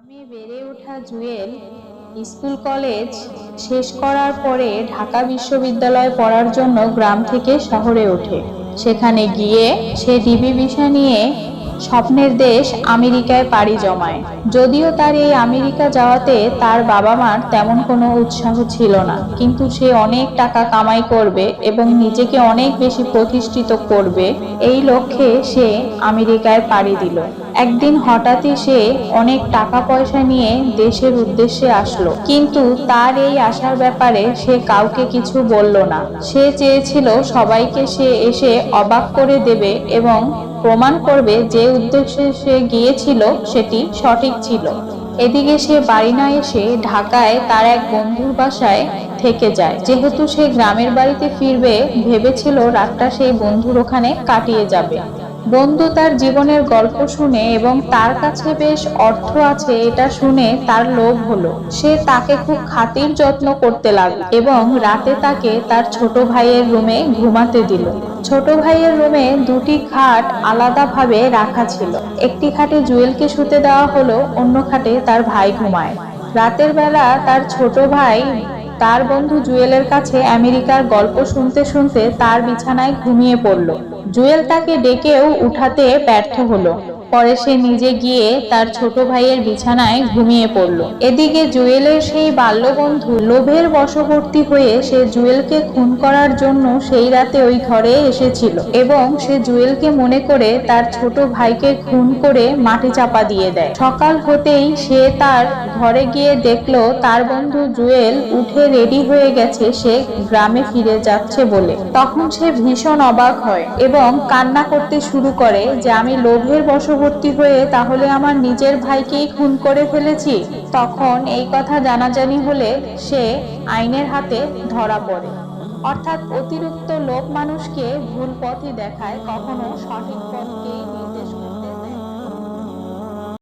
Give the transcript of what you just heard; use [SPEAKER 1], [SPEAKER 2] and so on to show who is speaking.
[SPEAKER 1] গ্রামে বেড়ে ওঠা জুয়েল স্কুল কলেজ শেষ করার পরে ঢাকা বিশ্ববিদ্যালয়ে পড়ার জন্য গ্রাম থেকে শহরে ওঠে। সেখানে গিয়ে সে ডিবি ভিসা নিয়ে স্বপ্নের দেশ আমেরিকায় পাড়ি জমায়। যদিও তার এই আমেরিকা যাওয়াতে তার বাবা মার তেমন কোনো উৎসাহ ছিল না, কিন্তু সে অনেক টাকা কামাই করবে এবং নিজেকে অনেক বেশি প্রতিষ্ঠিত করবে। এই লক্ষ্যে সে আমেরিকায় পাড়ি দিল। একদিন হঠাৎই সে অনেক টাকা পয়সা নিয়ে দেশের উদ্দেশ্যে আসলো। কিন্তু তার এই আসার ব্যাপারে সে কাউকে কিছু বলল না। সে চেয়েছিল সবাইকে সে এসে অবাক করে দেবে এবং প্রমাণ করবে যে উদ্দেশ্যে সে গিয়েছিল সেটি সঠিক ছিল। এদিকে সে বাড়ি না এসে ঢাকায় তার এক বন্ধুর বাসায় থেকে যায়। যেহেতু সে গ্রামের বাড়িতে ফিরবে, ভেবেছিল রাতটা সেই বন্ধুর ওখানে কাটিয়ে যাবে। বন্ধু তার জীবনের গল্প শুনে এবং তার কাছে বেশ অর্থ আছে এটা শুনে তার লোভ হলো। সে তাকে খুব খাতির যত্ন করতে লাগল এবং রাতে তাকে তার ছোট ভাইয়ের রুমে ঘুমাতে দিল। ছোট ভাইয়ের রুমে দুটি খাট আলাদাভাবে রাখা ছিল। একটি খাটে জুয়েলকে শুতে দেওয়া হলো, অন্য খাটে তার ভাই ঘুমায়। রাতের বেলা তার ছোট ভাই তার বন্ধু জুয়েলের কাছে আমেরিকার গল্প শুনতে শুনতে তার বিছানায় ঘুমিয়ে পড়ল। জুয়েল তাকে ডেকেও উঠাতে ব্যর্থ হলো। পরে সে নিজে গিয়ে তার ছোট ভাইয়ের বিছানায় ঘুমিয়ে পড়ল। এদিকে জুয়েলের সেই বাল্যবন্ধু লোভের বশবর্তী হয়ে সে জুয়েলকে খুন করার জন্য সেই রাতে ওই ঘরে এসেছিল এবং সে জুয়েলকে মনে করে তার ছোট ভাইকে খুন করে মাটি চাপা দিয়ে দেয়। সকাল হতেই সে তার ঘরে গিয়ে দেখল তার বন্ধু জুয়েল উঠে রেডি হয়ে গেছে, সে গ্রামে ফিরে যাচ্ছে বলে। তখন সে ভীষণ অবাক হয় এবং কান্না করতে শুরু করে যে আমি লোভের বশবর্তী হয়ে তাহলে আমার নিজের ভাইকেই খুন করে ফেলেছি। তখন এই কথা জানাজানি হলে সে আইনের হাতে ধরা পড়ে। অর্থাৎ অতিরিক্ত লোক মানুষকে ভুল পথই দেখায় কখনো সঠিক পথকেই নির্দেশ